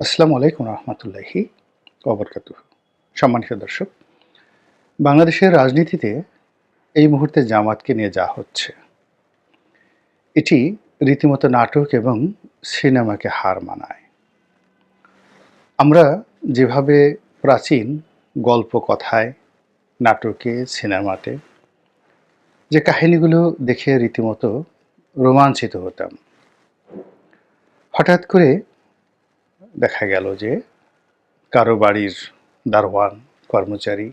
আসসালামু আলাইকুম রহমতুল্লাহি অবরকাত সম্মানিত দর্শক, বাংলাদেশের রাজনীতিতে এই মুহূর্তে জামাতকে নিয়ে যা হচ্ছে, এটি রীতিমতো নাটক এবং সিনেমাকে হার মানায়। আমরা যেভাবে প্রাচীন গল্প কথায় নাটকে, সিনেমাতে যে কাহিনীগুলো দেখে রীতিমতো রোমাঞ্চিত হতাম, হঠাৎ করে দেখা গেল যে কারও বাড়ির দারোয়ান, কর্মচারী।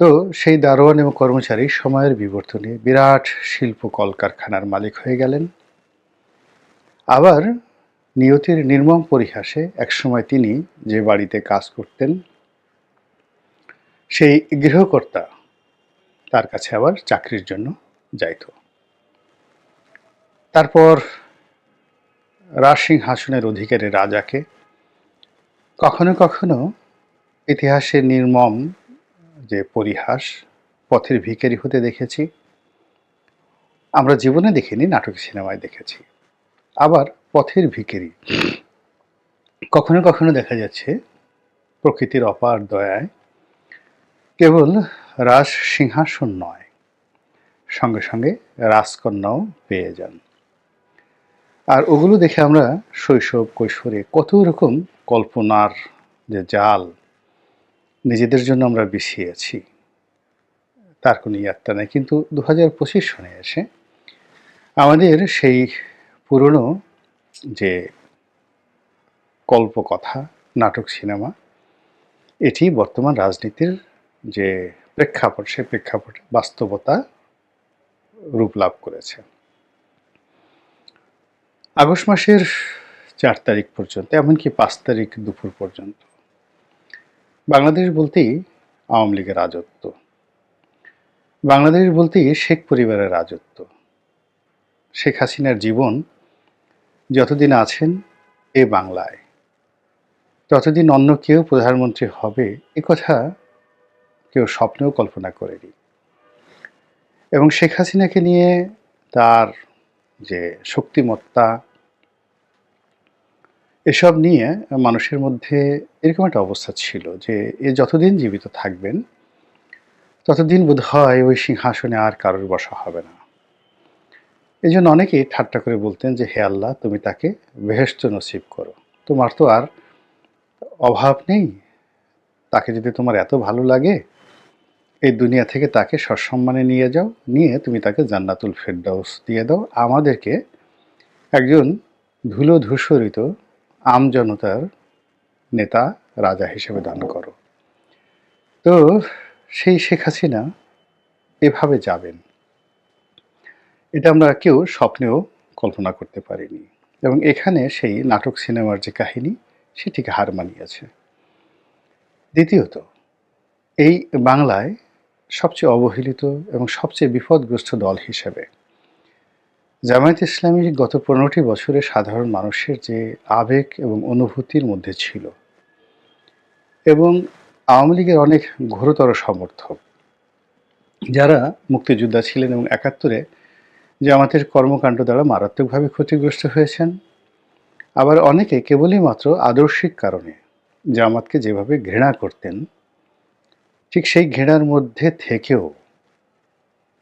তো সেই দারোয়ান এবং কর্মচারী সময়ের বিবর্তনে বিরাট শিল্প কলকারখানার মালিক হয়ে গেলেন। আবার নিয়তির নির্মম পরিহাসে একসময় তিনি যে বাড়িতে কাজ করতেন, সেই গৃহকর্তা তার কাছে আবার চাকরির জন্য যাইত। তারপর রাজসিংহাসনের অধিকারী রাজাকে। কখনো কখনো ইতিহাসের নির্মম যে পরিহাস, পথের ভিখারি হতে দেখেছি। আমরা জীবনে দেখিনি, নাটক সিনেমায় দেখেছি। আবার পথের ভিখারি। কখনো কখনো দেখা যাচ্ছে প্রকৃতির অপার দয়ায় কেবল রাজ সিংহাসন নয়, সঙ্গে সঙ্গে রাজকন্যাও পেয়ে যান। আর ওগুলো দেখে আমরা শৈশব, কৈশোরে কত রকম কল্পনার যে জাল নিজেদের জন্য আমরা বিছিয়েছি তার কোনো ইয়াত্তা নেই। কিন্তু দু হাজার পঁচিশ সনে এসে আমাদের সেই পুরনো যে কল্পকথা, নাটক, সিনেমা, এটি বর্তমান রাজনীতির যে প্রেক্ষাপট, সে প্রেক্ষাপটে বাস্তবতা রূপ লাভ করেছে। আগস্ট মাসের চার তারিখ পর্যন্ত, এমনকি পাঁচ তারিখ দুপুর পর্যন্ত। বাংলাদেশ বলতেই আওয়ামী লীগের রাজত্ব। বাংলাদেশ বলতেই শেখ পরিবারের রাজত্ব। শেখ হাসিনার জীবন যতদিন আছেন এ বাংলায়। ততদিন অন্য কেউ প্রধানমন্ত্রী হবে এ কথা কেউ স্বপ্নেও কল্পনা করেনি। এবং শেখ হাসিনাকে নিয়ে তার যে শক্তিমত্তা, এসব নিয়ে মানুষের মধ্যে এরকম একটা অবস্থা ছিল যে এ যতদিন জীবিত থাকবেন, ততদিন বোধ হয় ওই সিংহাসনে আর কারোর বসা হবে না। এই জন্য অনেকেই ঠাট্টা করে বলতেন যে, হে আল্লাহ, তুমি তাকে বেহেস্ত নসিব করো। তোমার তো আর অভাব নেই। তাকে যদি তোমার এত ভালো লাগে এই দুনিয়া থেকে তাকে সসম্মানে নিয়ে যাও, নিয়ে তুমি তাকে জান্নাতুল ফেরদাউস দিয়ে দাও। আমাদেরকে একজন ধুলো ধূসরিত আমজনতার নেতা, রাজা হিসেবে দান করো। তো সেই শেখ হাসিনা এভাবে যাবেন। এটা আমরা কেউ স্বপ্নেও কল্পনা করতে পারিনি। এবং এখানে সেই নাটক সিনেমার যে কাহিনী, সেটিকে হার মানিয়েছে। দ্বিতীয়ত, এই বাংলায় সবচেয়ে অবহেলিত এবং সবচেয়ে বিপদগ্রস্ত দল হিসেবে। জামায়াত ইসলামী গত পনেরোটি বছরে সাধারণ মানুষের যে আবেগ এবং অনুভূতির মধ্যে ছিল এবং আওয়ামী লীগের অনেক ঘোরতর সমর্থক যারা মুক্তিযোদ্ধা ছিলেন এবং একাত্তরে জামাতের কর্মকাণ্ড দ্বারা মারাত্মকভাবে ক্ষতিগ্রস্ত হয়েছেন, আবার অনেকে কেবলই মাত্র আদর্শিক কারণে জামাতকে যেভাবে ঘৃণা করতেন ঠিক সেই ঘৃণার মধ্যে থেকেও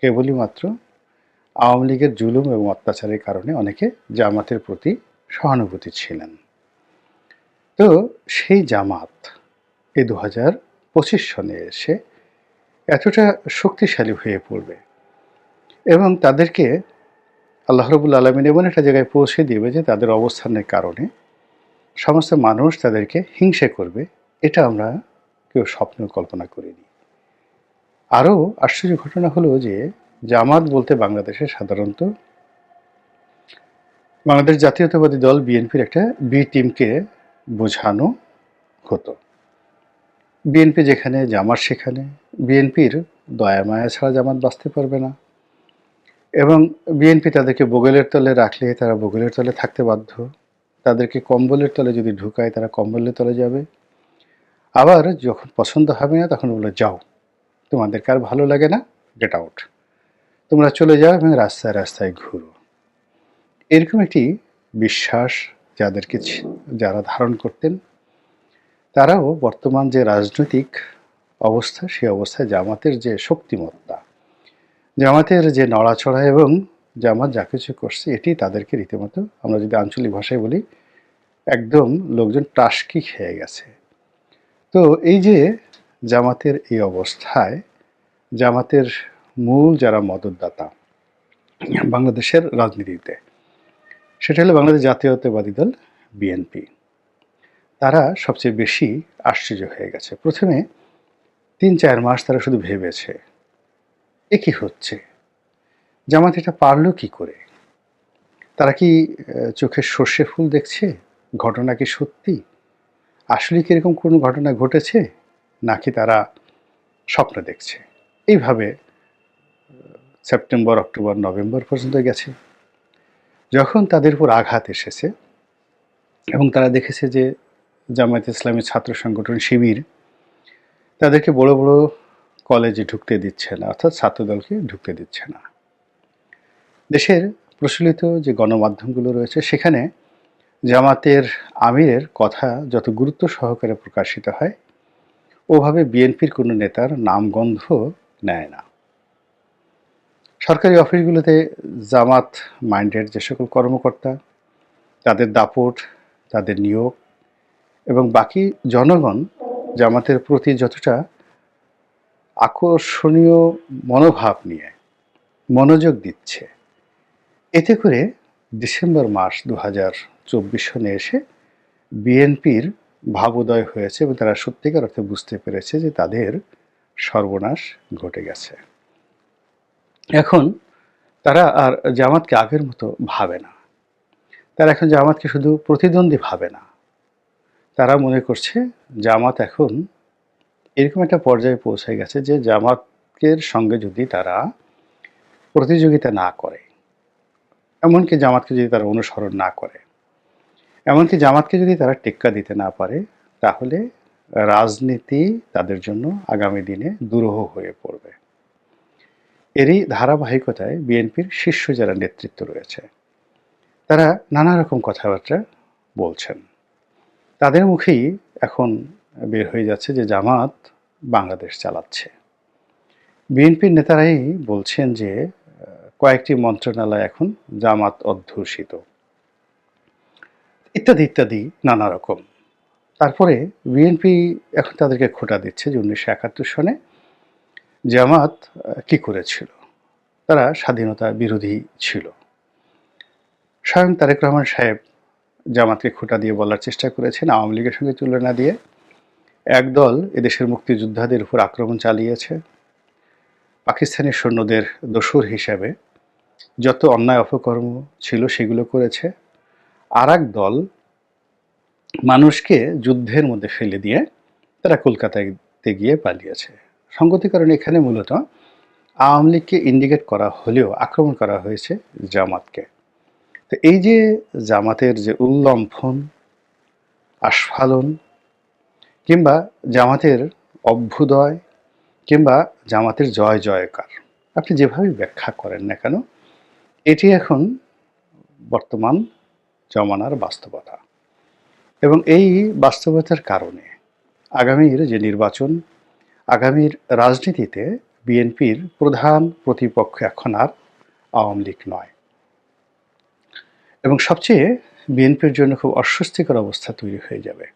কেবলই মাত্র আওয়ামী লীগের জুলুম এবং অত্যাচারের কারণে অনেকে জামাতের প্রতি সহানুভূতি ছিলেন। তো সেই জামাত এই দু হাজার পঁচিশ সনে এসে এতটা শক্তিশালী হয়ে পড়বে এবং তাদেরকে আল্লাহ রবুল আলমিন এমন একটা জায়গায় পৌঁছে দিবে যে তাদের অবস্থানের কারণে সমস্ত মানুষ তাদেরকে হিংসে করবে, এটা আমরা কেউ স্বপ্ন কল্পনা করেনি। আরও আশ্চর্য ঘটনা হলো যে জামাত বলতে বাংলাদেশে সাধারণত বাংলাদেশ জাতীয়তাবাদী দল বিএনপির একটা বি টিমকে বোঝানো হতো। বিএনপি যেখানে, জামাত সেখানে, বিএনপির দয়া মায়া ছাড়া জামাত বাঁচতে পারবে না। এবং বিএনপি তাদেরকে বগলের তলে রাখলে তারা বগলের তলে থাকতে বাধ্য। তাদেরকে কম্বলের তলে যদি ঢুকায় তারা কম্বলের তলে যাবে। আবার যখন পছন্দ হবে না, তখন বলে, যাও, তোমাদেরকে আর ভালো লাগে না গেট আউট তোমরা চলে যাও এবং রাস্তায় রাস্তায় ঘুরো। এরকম একটি বিশ্বাস যাদেরকে যারা ধারণ করতেন, তারাও বর্তমান যে রাজনৈতিক অবস্থা সেই অবস্থায় জামাতের যে শক্তিমত্তা, জামাতের যে নড়াচড়া এবং জামাত যা কিছু করছে, এটি তাদেরকে রীতিমতো, আমরা যদি আঞ্চলিক ভাষায় বলি, একদম লোকজন টাসকি খেয়ে গেছে। তো এই যে জামাতের এই অবস্থায়, জামাতের মূল যারা মদতদাতা বাংলাদেশের রাজনীতিতে, সেটা হলো বাংলাদেশ জাতীয়তাবাদী দল বিএনপি। তারা সবচেয়ে বেশি আশ্চর্য হয়ে গেছে। প্রথমে তিন চার মাস তারা শুধু ভেবেছে, এ কি হচ্ছে? জামাত এটা পারল কি করে? তারা কি চোখের সর্ষে ফুল দেখছে? ঘটনা কি সত্যি? আসলে কি এরকম কোনো ঘটনা ঘটেছে? নাকি তারা স্বপ্ন দেখছে? এইভাবে সেপ্টেম্বর, অক্টোবর, নভেম্বর পর্যন্ত গেছে। যখন তাদের উপর আঘাত এসেছে এবং তারা দেখেছে যে জামায়াত ইসলামী ছাত্র সংগঠন শিবির তাদেরকে বড় বড় কলেজে ঢুকতে দিচ্ছে না, অর্থাৎ ছাত্রদলকে ঢুকতে দিচ্ছে না। দেশের প্রচলিত যে গণমাধ্যমগুলো রয়েছে, সেখানে জামাতের আমিরের কথা যত গুরুত্ব সহকারে প্রকাশিত হয়, ওভাবে বিএনপির কোনো নেতার নামগন্ধ নেয় না। সরকারি অফিসগুলোতে জামাত মাইন্ডের যে সকল কর্মকর্তা, তাদের দাপট, তাদের নিয়োগ এবং বাকি জনগণ জামাতের প্রতি যতটা আকর্ষণীয় মনোভাব নিয়ে মনোযোগ দিচ্ছে, এতে করে ডিসেম্বর মাস দু হাজার চব্বিশ সনে এসে বিএনপির ভাবোদয় হয়েছে এবং তারা সত্যিকার অর্থে বুঝতে পেরেছে যে তাদের সর্বনাশ ঘটে গেছে। এখন তারা আর জামাতকে আগের মতো ভাবে না। তারা এখন জামাতকে শুধু প্রতিদ্বন্দ্বী ভাবে না। তারা মনে করছে জামাত এখন এরকম একটা পর্যায়ে পৌঁছে গেছে যে জামাতের সঙ্গে যদি তারা প্রতিযোগিতা না করে, এমনকি জামাতকে যদি তারা অনুসরণ না করে এমনকি জামাতকে যদি তারা টেক্কা দিতে না পারে, তাহলে রাজনীতি তাদের জন্য আগামী দিনে দুরূহ হয়ে পড়বে। এরই ধারাবাহিকতায় বিএনপির শীর্ষ যারা নেতৃত্ব রয়েছে, তারা নানা রকম কথাবার্তা বলছেন। তাদের মুখেই এখন বের হয়ে যাচ্ছে যে জামাত বাংলাদেশ চালাচ্ছে। বিএনপির নেতারাই বলছেন যে কয়েকটি মন্ত্রণালয় এখন জামাত অধ্যুষিত। ইত্যাদি ইত্যাদি নানা রকম। তারপরে বিএনপি এখন তাদেরকে খোটা দিচ্ছে যে উনিশশো একাত্তর সনে জামাত কি করেছিল? তারা স্বাধীনতা বিরোধী ছিল। স্বয়ং তারেক রহমান সাহেব জামাতকে খোটা দিয়ে বলার চেষ্টা করেছেন, আওয়ামী লীগের সঙ্গে তুলনা দিয়ে। একদল এদেশের মুক্তিযোদ্ধাদের উপর আক্রমণ চালিয়েছে। পাকিস্তানি সৈন্যদের দোসর হিসাবে যত অন্যায় অপকর্ম ছিল সেগুলো করেছে। আর দল মানুষকে যুদ্ধের মধ্যে ফেলে দিয়ে তারা কলকাতাতে গিয়ে পালিয়েছে। সঙ্গতি কারণে এখানে মূলত আওয়ামী লীগকে ইন্ডিকেট করা হলেও আক্রমণ করা হয়েছে জামাতকে। তো এই যে জামাতের যে উল্লম্ফন, আস্ফালন, কিংবা জামাতের অভ্যুদয়, কিংবা জামাতের জয় জয়কার, আপনি যেভাবে ব্যাখ্যা করেন না কেন, এটি এখন বর্তমান জমানার বাস্তবতা। এবং এই বাস্তবতার কারণে আগামীর যে নির্বাচন, আগামীর রাজনীতিতে বিএনপির প্রধান প্রতিপক্ষ এখন আর আওয়ামী লীগ নয়। এবং সবচেয়ে বিএনপির জন্য খুব অস্বস্তিকর অবস্থা তৈরি হয়ে যাবে।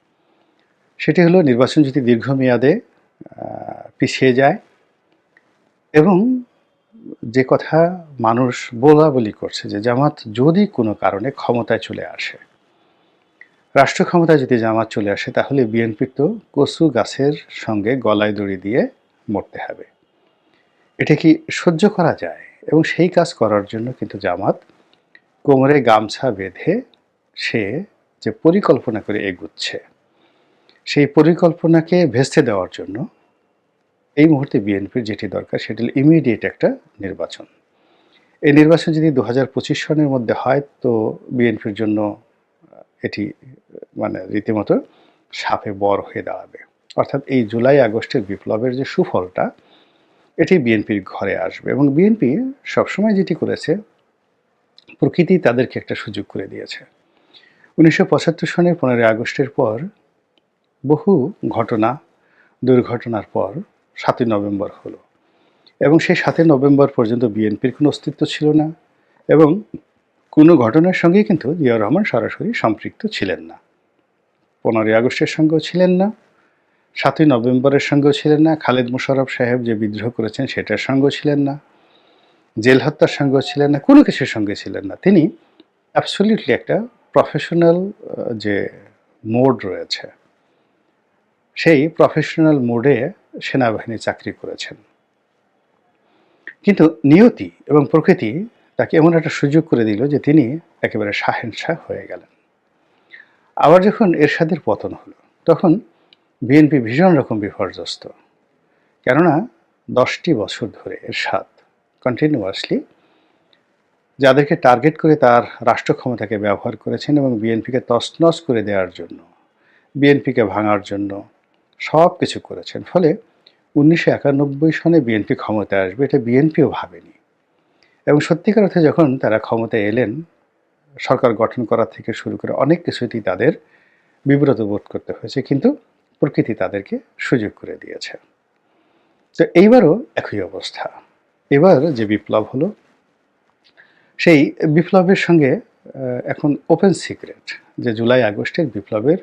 সেটি হলো নির্বাচন যদি দীর্ঘমেয়াদে পিছিয়ে যায় এবং যে কথা মানুষ বলা বলি করছে, যে জামাত যদি কোনো কারণে ক্ষমতায় চলে আসে, রাষ্ট্র ক্ষমতায় যদি জামাত চলে আসে, তাহলে বিএনপির তো কচু গাছের সঙ্গে গলায় দড়ি দিয়ে মরতে হবে। এটা কি সহ্য করা যায়? এবং সেই কাজ করার জন্য কিন্তু জামাত কোমরে গামছা বেঁধে সে যে পরিকল্পনা করে এগুচ্ছে, সেই পরিকল্পনাকে ভেস্তে দেওয়ার জন্য এই মুহূর্তে বিএনপির যেটি দরকার, সেটি হল ইমিডিয়েট একটা নির্বাচন। এই নির্বাচন যদি দু হাজার পঁচিশ সনের মধ্যে হয়, তো বিএনপির জন্য এটি মানে রীতিমতো সাপে বর হয়ে দাঁড়াবে। অর্থাৎ এই জুলাই আগস্টের বিপ্লবের যে সুফলটা, এটি বিএনপির ঘরে আসবে এবং বিএনপি সবসময় যেটি করেছে, প্রকৃতি তাদেরকে একটা সুযোগ করে দিয়েছে। উনিশশো পঁচাত্তর সনের পনেরোই আগস্টের পর বহু ঘটনা, দুর্ঘটনার পর সাতই নভেম্বর হলো। এবং সেই সাতই নভেম্বর পর্যন্ত বিএনপির কোনো অস্তিত্ব ছিল না এবং কোনো ঘটনার সঙ্গে কিন্তু জিয়াউর রহমান সরাসরি সম্পৃক্ত ছিলেন না। পনেরোই আগস্টের সঙ্গেও ছিলেন না, সাতই নভেম্বরের সঙ্গেও ছিলেন না, খালেদ মুশারফ সাহেব যে বিদ্রোহ করেছেন সেটার সঙ্গেও ছিলেন না, জেল হত্যার সঙ্গেও ছিলেন না, কোনো কিছুর সঙ্গে ছিলেন না। তিনি অ্যাবসলিউটলি একটা প্রফেশনাল যে মোড রয়েছে। সেই প্রফেশনাল মোডে সেনাবাহিনী চাকরি করেছেন। কিন্তু নিয়তি এবং প্রকৃতি তাকে এমন একটা সুযোগ করে দিল যে তিনি একেবারে শাহেনশাহ হয়ে গেলেন। আবার যখন এরশাদের পতন হলো, তখন বিএনপি ভীষণ রকম বিপর্যস্ত। কেননা দশটি বছর ধরে এরশাদ কন্টিনিউয়াসলি যাদেরকে টার্গেট করে তার রাষ্ট্র ক্ষমতাকে ব্যবহার করেছেন এবং বিএনপিকে তছনছ করে দেওয়ার জন্য, বিএনপিকে ভাঙার জন্য সব কিছু করেছেন। ফলে উনিশশো একানব্বই সনে বিএনপি ক্ষমতায় আসবে, এটা বিএনপিও ভাবেনি। এবং সত্যিকার অর্থে যখন তারা ক্ষমতায় এলেন, সরকার গঠন করা থেকে শুরু করে অনেক কিছুতেই তাদের বিব্রত বোধ করতে হয়েছে, কিন্তু প্রকৃতি তাদেরকে সুযোগ করে দিয়েছে। তো এইবারও একই অবস্থা। এবার যে বিপ্লব হলো, সেই বিপ্লবের সঙ্গে এখন ওপেন সিক্রেট যে জুলাই আগস্টের বিপ্লবের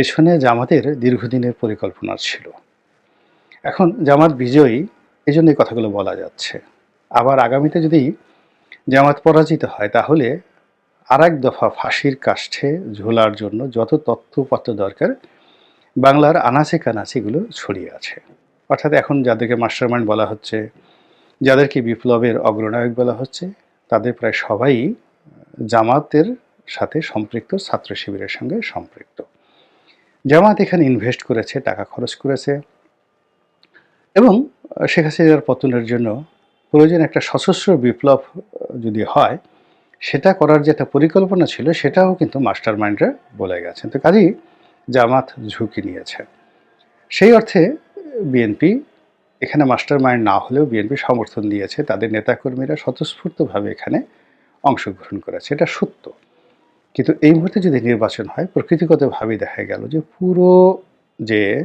পেছনে জামাতের দীর্ঘদিনের পরিকল্পনা ছিল। এখন জামাত বিজয়ী এই জন্য কথাগুলো বলা যাচ্ছে। আবার আগামীতে যদি জামাত পরাজিত হয়, তাহলে আর এক দফা ফাঁসির কাষ্ঠে ঝোলার জন্য যত তথ্যপত্র দরকার, বাংলার আনাচে কানাচিগুলো ছড়িয়ে আছে। অর্থাৎ এখন যাদেরকে মাস্টারমাইন্ড বলা হচ্ছে, যাদেরকে বিপ্লবের অগ্রনায়ক বলা হচ্ছে, তাদের প্রায় সবাই জামাতের সাথে সম্পৃক্ত, ছাত্র শিবিরের সঙ্গে সম্পৃক্ত। জামাত এখানে ইনভেস্ট করেছে, টাকা খরচ করেছে এবং শেখ হাসিনার পতনের জন্য প্রয়োজন একটা সশস্ত্র বিপ্লব যদি হয়, সেটা করার যে একটা পরিকল্পনা ছিল, সেটাও কিন্তু মাস্টার মাইন্ডরা বলে গেছেন। তো কাজেই জামাত ঝুঁকি নিয়েছে। সেই অর্থে বিএনপি এখানে মাস্টার মাইন্ড না হলেও বিএনপি সমর্থন দিয়েছে, তাদের নেতাকর্মীরা স্বতঃস্ফূর্তভাবে এখানে অংশগ্রহণ করেছে। এটা সত্য। কিন্তু এই মুহূর্তে যদি নির্বাচন হয়, প্রকৃতিগতভাবেই দেখা গেল যে পুরো যে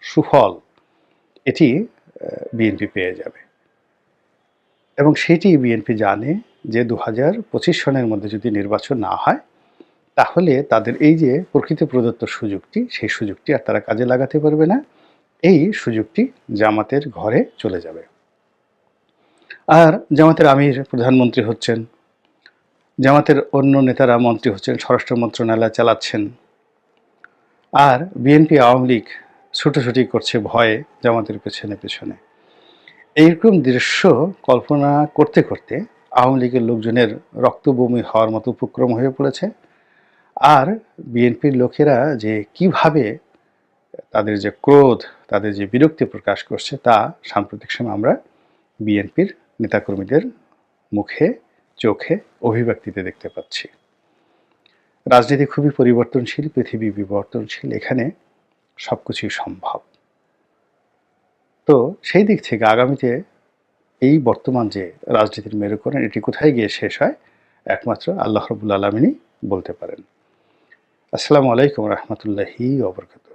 সুফল, এটি বিএনপি পেয়ে যাবে। এবং সেটি বিএনপি জানে যে দু হাজার পঁচিশ সনের মধ্যে যদি নির্বাচন না হয়, তাহলে তাদের এই যে প্রকৃতি প্রদত্ত সুযোগটি, সেই সুযোগটি আর তারা কাজে লাগাতে পারবে না। এই সুযোগটি জামাতের ঘরে চলে যাবে। আর জামাতের আমির প্রধানমন্ত্রী হচ্ছেন জামাতের অন্য নেতারা মন্ত্রী হচ্ছেন, স্বরাষ্ট্র মন্ত্রণালয় চালাচ্ছেন। আর বিএনপি আওয়ামী লীগ ছুটোছুটি করছে ভয়ে জামাতের পেছনে পেছনে। এইরকম দৃশ্য কল্পনা করতে করতে আওয়ামী লীগের লোকজনের রক্তবমি হওয়ার মতো উপক্রম হয়ে পড়েছে। আর বিএনপির লোকেরা যে কীভাবে তাদের যে ক্রোধ, তাদের যে বিরক্তি প্রকাশ করছে তা সাম্প্রতিক সময় আমরা বিএনপির নেতাকর্মীদের মুখে চোখে অভিব্যক্তিতে দেখতে পাচ্ছি। রাজনীতি খুবই পরিবর্তনশীল, পৃথিবী বিবর্তনশীল, এখানে সব কিছুই সম্ভব। তো সেই দিক থেকে আগামীতে এই বর্তমান যে রাজনীতির মেরুকরণ, এটি কোথায় গিয়ে শেষ হয়? একমাত্র আল্লাহ রবুল আলমিনই বলতে পারেন। আসসালামু আলাইকুম রহমতুল্লাহি ওবরকাত